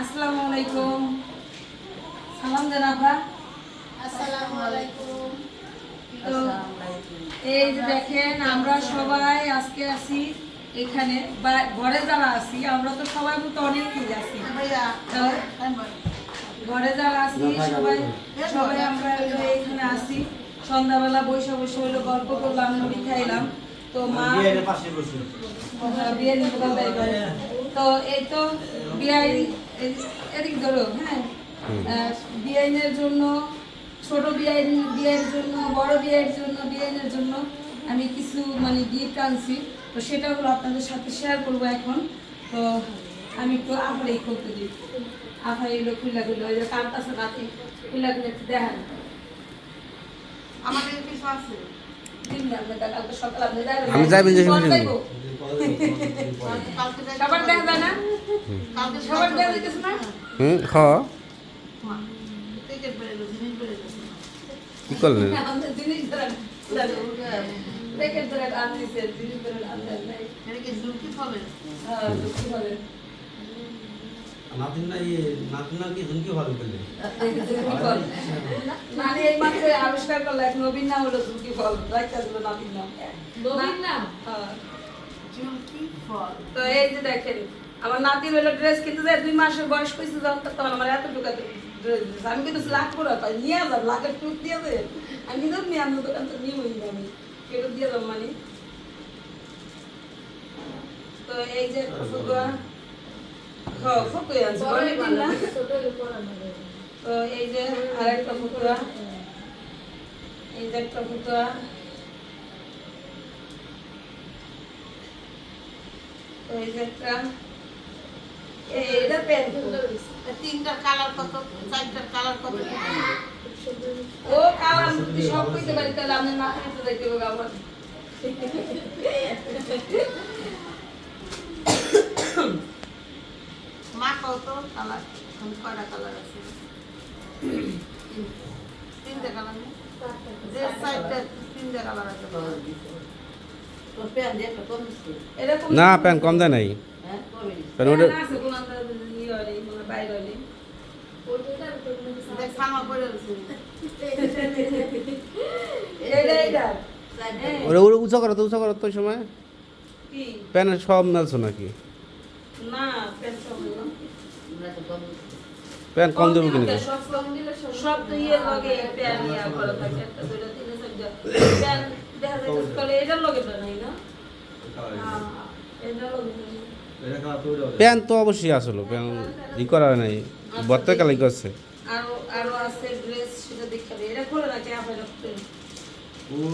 আসসালামু আলাইকুম। সালাম দেন আপা। আসসালামু আলাইকুম। তো এই যে দেখেন আমরা সবাই আজকে আছি এখানে ঘরে যারা আছি আমরা তো সবাই মতো ভাইয়া তো ঘরে যারা আছি সবাই সবাই আমরা এখানে আসি সন্ধ্যাবেলা বসে বসে হলো গল্প করলাম মুড়ি খাইলাম। তো মা বিয়ের করে তো এই তো বিয়াই এদিক ধরো হ্যাঁ? আহ, বিয়াইনের জন্য ছোট বিয়াইন বিয়ের জন্য বড় বিয়ের জন্য বিয়াইনের জন্য আমি কিছু মানে গিফট আনছি। তো সেটা হলো আপনাদের সাথে শেয়ার করব এখন। তো আমি একটু আফারেই করতে দিই। আফার এগুলো খুললা খুললো ওই যে কান্তাছে নাতি খুললা খুলে একটু দেখান। আমাদের কিছু আছে। দিন না আপনাদের কালকে সকালে আপনি যাবেন। আমি যাইবেন হুম গেছে। কি করলেন? হ্যাঁ নাতিন না? ইয়ে নাতিন না কি ঝুমকি ভালো করলে মানে এই মাত্র আবিষ্কার করল এক নবীন নাম হলো ঝুঁকি ফল। দিল নবীন নাম। নবীন নাম? হ্যাঁ। ফল। তো এই যে দেখেন আমার নাতির হলো ড্রেস কিনতে যায় দুই মাসের বয়স কইছে যখন তখন আমার এত ঢুকাতে ড্রেস আমি কিন্তু লাখ করে পাই নিয়ে যাম লাখের টুক দিয়ে দে আমি কিন্তু নিয়ে আমি দোকান তো নিয়ে বলি আমি। কেটে দিয়ে যাব মানে। তো এই যে ফুকুয়া হ্যাঁ বড় না তো এই যে আরেকটা ফুকুয়া। এই যে একটা ফুকুয়া। তো এই যে একটা এই এটা তিনটার কালার কত? চারটার কালার কত? ও কালার যদি সব কইতে পারি তাহলে আমি না খাইতে যাইতে হবে আবার মা কত কালার কয়টা কালার আছে? তিনটা কালার যে তিনটা কালার আছে। না প্যান কম দেয় নাই। প্যান ওটা ইয়ে হয়। হয়। হ্যাঁ, উঁচা করো তো উঁচা করো তো সময়। প্যানের সব মেলছো নাকি? প্যান সব কম দেবো কিনা সব কম দিলে সব- সব তো ইয়ে লগে প্যান ইয়া করা থাকে, একটা, দুইটা, তিনটা। প্যান দেখা এটার লগে তো নাই, না? হ্যাঁ, এটার লগে প্যান তো অবশ্যই আসলো প্যান ই করা হয় নাই। বর্তে কালাই করছে। আরও আরও আছে ড্রেস সেটা দেখতে হবে। এটা খোলে নাকি আপনার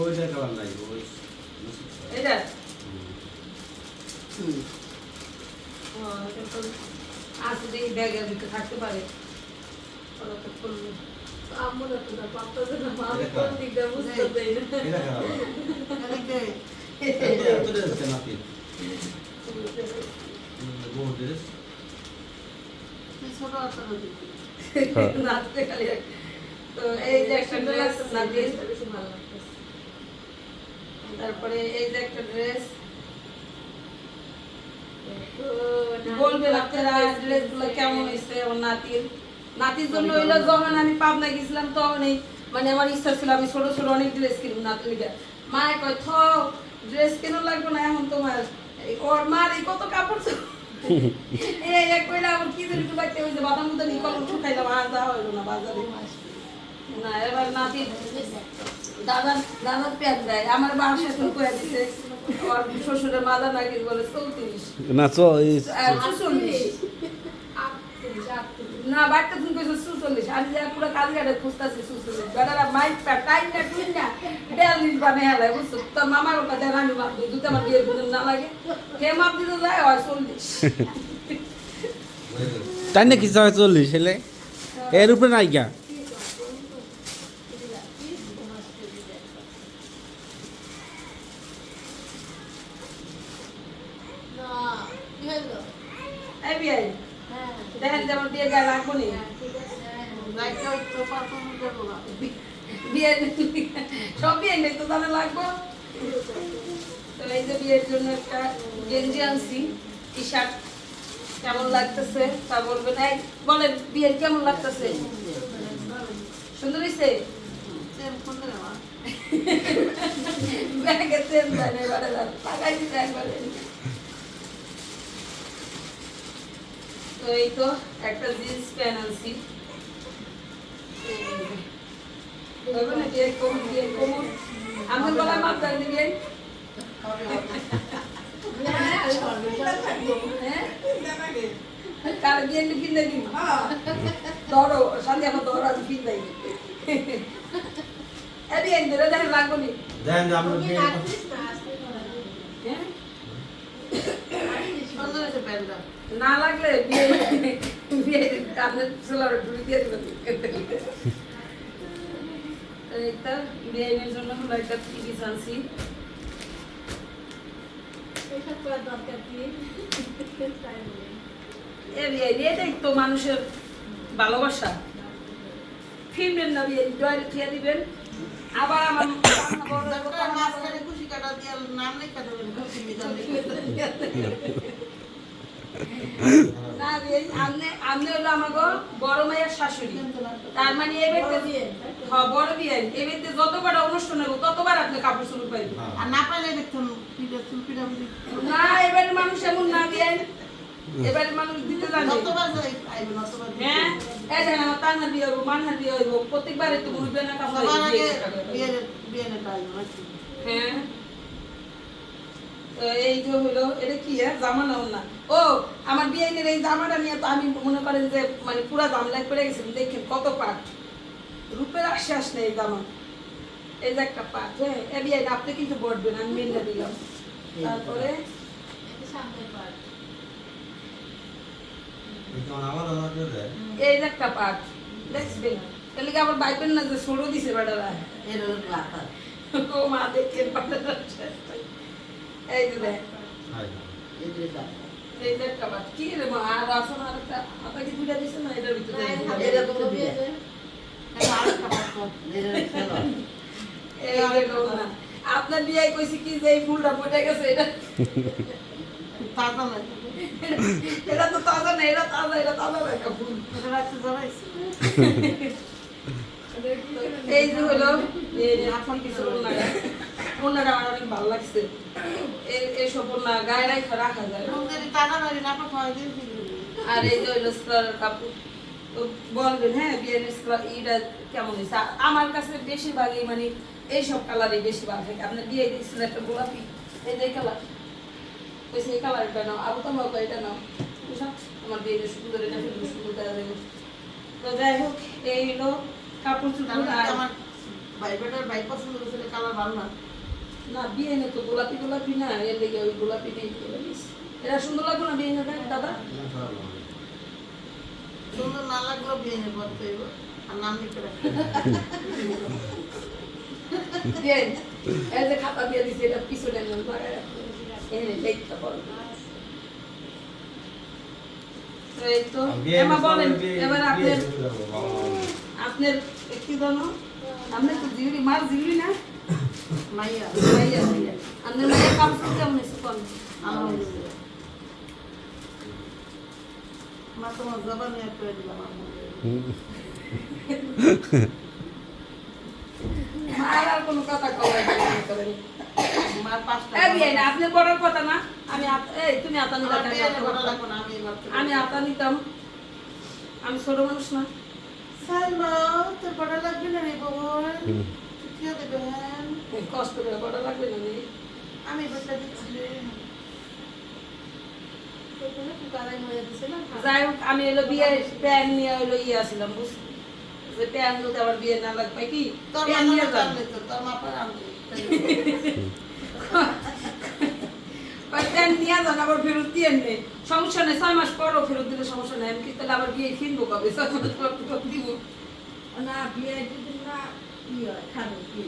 ওইটা খাবার নাই ওই এটা? ও, এটা তো আছে ব্যাগের ভিতরে থাকতে পারে। ওরা তো খুলবে। তারপরে এই যে একটা ড্রেস বলবেন আপনারা ড্রেসগুলো কেমন হয়েছে আমার নাতির? নাতির জন্য হইল যখন আমি পাবনা গেছিলাম তখনই মানে আমার ইচ্ছা ছিল আমি ছোট ছোট অনেক ড্রেস কিনবো নাতিনিটা মায়ে কয় থ ড্রেস কেন লাগবে না এখন তোমার? ওর মার এই কত কাপড় চোপড়। এই এক কইলা আমার কি জানি একটু বাইতে হইছে বাদাম মুদা নি কলম আর যা হইল না বাজারে। না এবার নাতি দাদা দাদা পেট দেয় আমার বাসা শুরু করে দিছে আমার শ্বশুরের মাদা নাকি বলে চৌত্রিশ। না না, বাড়িতে তুমি কইছো সুচল্লিশ আমি যা পুরো কালগাড়ে খুঁজতেছি সুচল্লিশ বেটারা মাইক পা টাইম না, টুইন না বিয়াল্লিশ বানে হেলায়, বুঝছ? তোর মামার ওটা দেন আমি মাপ দিই দুটো আমার বিয়ের দিন না লাগে। কে মাপ দিতে যায়, হয় চল্লিশ। টাইম না কিছু হয় চল্লিশ, হেলে? এর উপরে নাই গা না কি হলো এই বিয়াই দেখেন যেমন বিয়ে গায়ে রাখব নি লাইটটা তো পারফর্ম দেবো না বিয়ে সব বিয়ে নেই তো তাহলে লাগবো তো এই যে বিয়ের জন্য একটা গেঞ্জি আনছি টি শার্ট কেমন লাগতেছে তা বলবেন এই বলেন বিয়ের কেমন লাগতেছে সুন্দর চেন ব্যাগে এবারে টাকাই দিতে একবারে। তো এই তো একটা জিন্স প্যান্ট আনছি। বলবেন না বিয়ে কোমর বিয়ে কোমর? আমি বলা মাপ দেন বিয়ে কার বিয়ে কিনে দিন ধরো সন্ধ্যা ধরো আমি কিনে দিই এ বিয়ে ধরে দেখেন লাগবো নি দেন আমরা বিয়ে সুন্দর হয়েছে প্যান্টটা না লাগলে বিয়ে বিয়ে আপনার ছেলের ঢুকে দিয়ে দেবেন এইটা বিয়ের জন্য হলো একটা টিভি এ বিয়ে এটাই তো মানুষের ভালোবাসা ফিরবেন না বিয়ে ডয়ারে খেয়ে দিবেন। আবার আমার বিয়ে বড় মায়ের শাশুড়ি। তার মানে হ্যাঁ বড় বিয়ে। এই যতবার অনুষ্ঠান হবে ততবার আপনি কাপড় চুল পাইবেন। আর না পাইলে দেখতাম না এবারে মানুষ এমন না দিয়ে এবারে মানুষ দিতে জানে। হ্যাঁ? এই দেখেন আমার তানার বিয়ে হইব মানহার বিয়ে হইব প্রত্যেকবারে তো মুড়বে না কাপড় হ্যাঁ। তো এই যে হলো এটা কি হ্যাঁ? জামা না ও আমার বিয়ের এই জামাটা নিয়ে তো আমি মনে করেন যে মানে পুরা জামলায় পড়ে গেছি দেখেন কত পাট। রূপের আশ্বাস নেই এই জামা। এই যে একটা পাট হ্যাঁ? এ বিয়ে আপনি কিন্তু বটবেন আমি মেলে দিলাম তারপরে? এই কেমন আমার আমার করে দেয় এই যে একটা পাট দেখবেন তাহলে কি আবার বাইবেন না যে সরো দিছে বেড়ারা এর হলো ও মা দেখেন পাটাটা এই যে দেখ। Hi hi. এই যে লাতা এই যে একটা পাট কি রে মা আর আসন আর একটা আটা কি দুটা দিছে না? এটার ভিতরে এটা দিয়ে এটা আরেকটা পাত্র এই যে না আপনার বিয়ে কইছি কি যে এই ফুলটা পড়ে গেছে এটা? না এটা তো তাজা না এটা তাজা এটা তাজা না ফুল। এটা রাখতে জানাইছি এই যে হলো এখন কিছু ওনারা আমার অনেক ভালো লাগছে। এই এইসব ওনা গায়ে রাখা রাখা যায়। আর এই যে হইল স্কার কাপড় বলবেন হ্যাঁ বিয়ের ইটা কেমন হয়েছে? আমার কাছে বেশিরভাগই মানে এইসব কালারই বেশি ভালো থাকে আপনার বিয়ে দিচ্ছেন একটা গোলাপি এই যে কালার। ওই সেই কালারটা নাও আবু তোমার এটা নাও? আমার বিয়ে সুন্দর এটা সুন্দর সুন্দর দেওয়া যাবে তো যাই হোক এই হলো কাপড় চুপড় আর আমার ভাই ভাই পছন্দ করছে কালার ভালো না না বিয়ে নেই তো গোলাপি গোলাপি না এর লেগে ওই গোলাপি নেই এটা সুন্দর লাগবে না বিয়ে নেবে দাদা না সুন্দর না লাগলেও বিয়ে নেব আর নাম লিখে দিয়ে এই যে খাতা দিয়ে দিছে এটা পিছনে লাগায় রাখো। দেখতে পারো। আপনার কি জানো আপনি তো জিউরি মার জিউরি না? মাইয়া ভাইয়া ভাইয়া আপনার মায়ের কাম করতে কেমন হয়েছে কোন মা তোমার জবান নিয়ে করে দিলাম মার আর কোনো কথা কওয়াই করেন আপনি বড় কথা না আমি আত- এই তুমি আতানি আমার রাখা বিয়ে নেই, ভালো লাগবে না, আমি আমি আতা নিতাম। আমি ছোট মানুষ না। সালমা, তোর ভালো লাগবে না রে বাবা? কি হবে বেহেন? এই কষ্ট করে বড় লাগবে না রে। আমি বসে দিচ্ছি যাই হোক আমি এলো বিয়ে প্যান নিয়ে হলো ইয়ে আসলাম বুঝ যে প্যান যদি আমার বিয়ে না লাগবে কি? প্যান নিয়ে তোর প্যান নিয়ে যান আবার ফেরত দিয়ে নেই সমস্যা নেই ছয় মাস পরও ফেরত দিলে সমস্যা নেই। আমি তাহলে আবার বিয়ে কিনবো কবে? ছয় মাস পর ফেরত দিব। না, বিয়ে যদি না, ই হয়, খাবে, কি?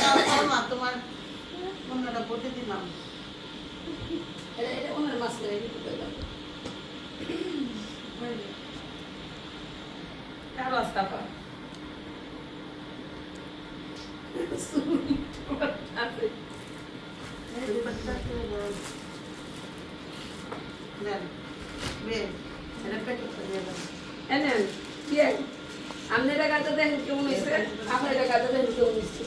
তা, সালমা, তোমার অন্যটা বটে দিলাম। এটা ওনার মাছ করে আপনার গাছটা দেখেন কেমন হয়েছে আপনার গাছটা দেখেন কেমন হয়েছে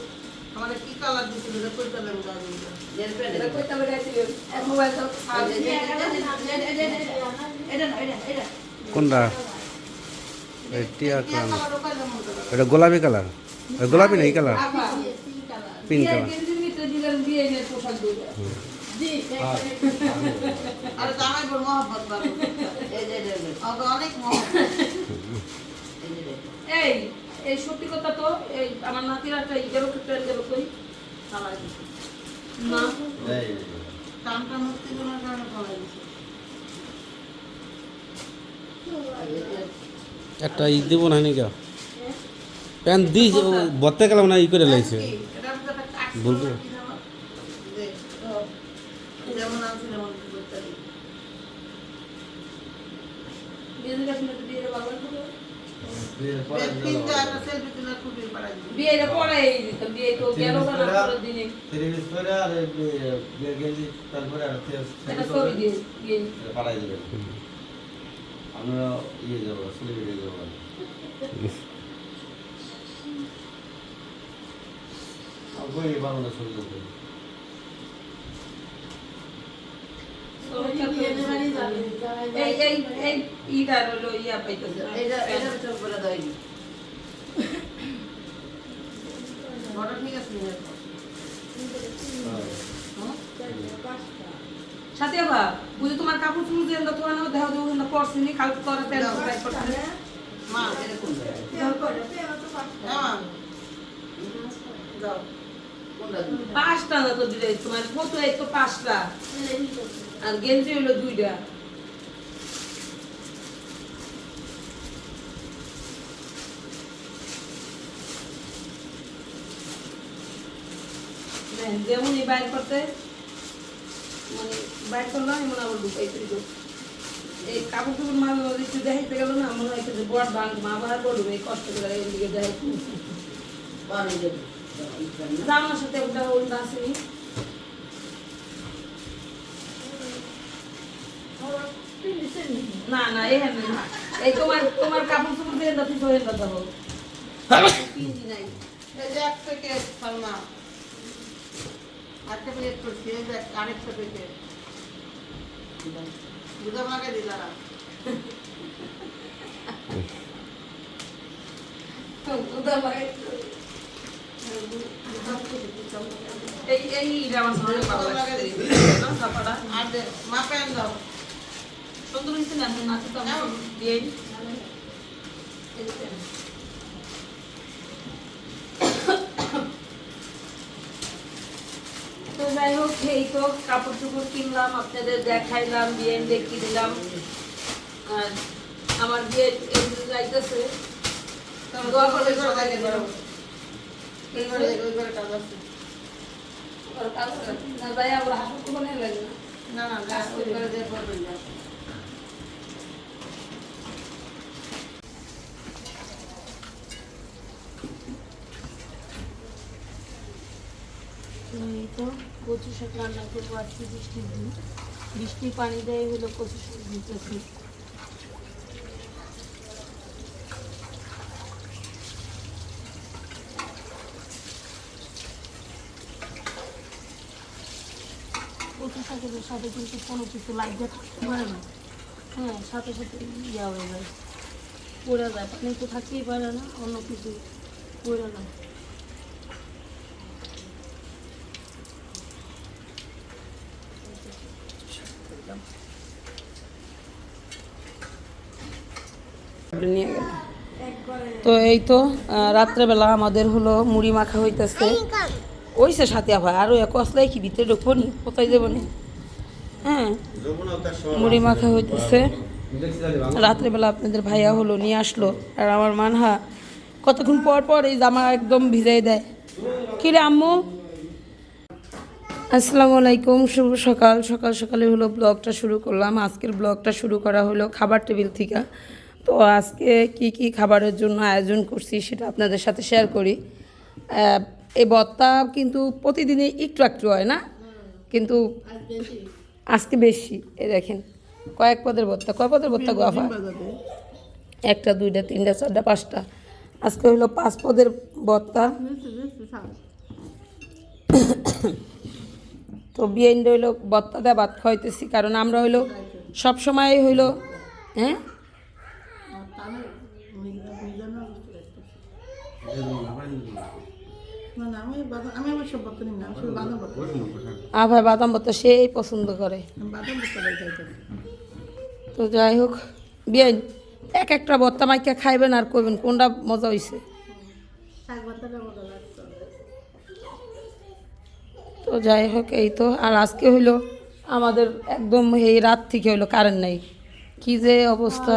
আমার কি কোনটা করে এটা গোলাপি কালার। গোলাপি না এই কালার? Pink colour. এই এই সত্যি কথা তো, এই আমার নাতির একটা গেল কই? চালাই দিছে। না টানটা মুক্তি একটা ই দেবো না নাকি প্যান্ট দি বলতে গেলাম না ই করে লাইছে এটা তো একটা কাট বলবো? যেমন আছে যেমন করতে দিই বিয়ে গেছিল বিয়ে বাবার করে বিয়ের পরে তিনটা গেল। একটা সেলফি তুলে খুবই পাড়া দিই বিয়েটা পড়াই দিতাম বিয়ে তো গেল না পরের দিনে থ্রি পিস পরে আর এই বি- বিয়ের গেঞ্জি, তারপরে আর থ্রি- একটা থ্রি ছবি পিস দিয়ে বিয়ে পরে পাঠাই দেবেন। আমরা ইয়ে যাব শিলিগুড়ি যাব বাংলা ছবি তুলতে। এই এই এই ইটা হলো ইয়া পাইতেছে। বড় ঠিক আছে হ্যাঁ। সাথে বা বুঝি তোমার কাপড় চুল দিয়ে তোমার দেহ দেহ না পরছিনি কাল করে তেল ফ্রাই করতে মা এরকম পাঁচটা না তো দিলে তোমার কত এই তো পাঁচটা? আর গেঞ্জি হলো দুইটা। যেমনই বাইর করতে মানে বাইর করলাম এমন আবার ঢুকাইতে দিল এই কাপড় চোপড় মাঝে মাঝে একটু দেখাইতে গেল না মনে হয় যে বড় বাঙ্ক মা আবার বলবে এই কষ্ট করে এদিকে দেখাই জামার সাথে ওটা ওটা আসেনি না না এই হ্যাঁ এই তোমার তোমার কাপড় চোপড় দিয়ে দাও তুই দাও পিঞ্জি নাই এই যে এক প্যাকেট সালমা। একটা প্লেট করছি এই যে আরেকটা প্যাকেট। ভালো লাগছে না সুন্দর হয়েছে না? নাচে তো। দিয়ে তো যাই হোক এই তো কাপড় চোপড় কিনলাম আপনাদের দেখাইলাম বিয়ের দেখি দিলাম। আর আমার বিয়ে যাইতেছে। ভাই না আবার হাসপাতাল লাগে না? না না যা ওইবারে যে করবেন যা এই তো কচু শাক রান্না করব আজকে বৃষ্টির দিন। বৃষ্টির পানি দেয় হলো কচু শাক দিতেছি। কচু শাকের সাথে কিন্তু কোনো কিছু লাগবে থাকতে পারে না। হ্যাঁ সাথে সাথে ইয়া হয়ে যায়। পড়ে যায়। পানি তো থাকতেই পারে না অন্য কিছু পড়ে না। নিয়ে গেল। তো এই তো রাত্রেবেলা আমাদের হলো মুড়ি মাখা হইতেছে। ওইসে সাথে আবার আরও এক কসলাই কি ভিতরে ঢুকবো নি? কোথায় যাব নি? হ্যাঁ মুড়ি মাখা হইতেছে। বাংলা। রাত্রেবেলা আপনাদের ভাইয়া হলো নিয়ে আসলো, আর আমার মানহা কতক্ষণ পর পর এই জামা একদম ভিজাই দেয়। কি রে আম্মু? আসসালামু আলাইকুম, শুভ সকাল। সকাল সকালে হলো ব্লগটা শুরু করলাম। আজকের ব্লগটা শুরু করা হলো খাবার টেবিল থেকে। তো আজকে কি কি খাবারের জন্য আয়োজন করছি সেটা আপনাদের সাথে শেয়ার করি। এই ভর্তা কিন্তু প্রতিদিনই একটু একটু হয় না? কিন্তু আজকে বেশি এ দেখেন। কয়েক পদের ভর্তা কয় পদের ভর্তা গো আফা? একটা, দুইটা, তিনটা, চারটা, পাঁচটা। আজকে হইল পাঁচ পদের থাক তো বিয়েন হইল ভর্তা দেওয়া ভাত খাইতেছি কারণ আমরা হইল সব সময় হইল হ্যাঁ? না আমি বাদাম ভর্তা সেই পছন্দ করে। তো যাই হোক বিয়েন এক একটা ভর্তা মাইকা খাইবেন আর করবেন, কোনটা মজা লাগতো তো যাই হোক, এই তো, আর আজকে হইল আমাদের একদম এই রাত থেকে হইল কারেন্ট নাই। কি যে অবস্থা?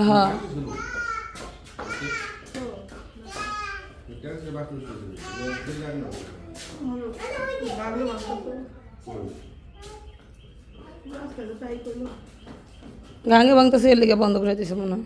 হ্যাঁ তো তাই করল গাঙ্গে ভাঙতেছে এর লিগে বন্ধ করে দিছে মনে হয়।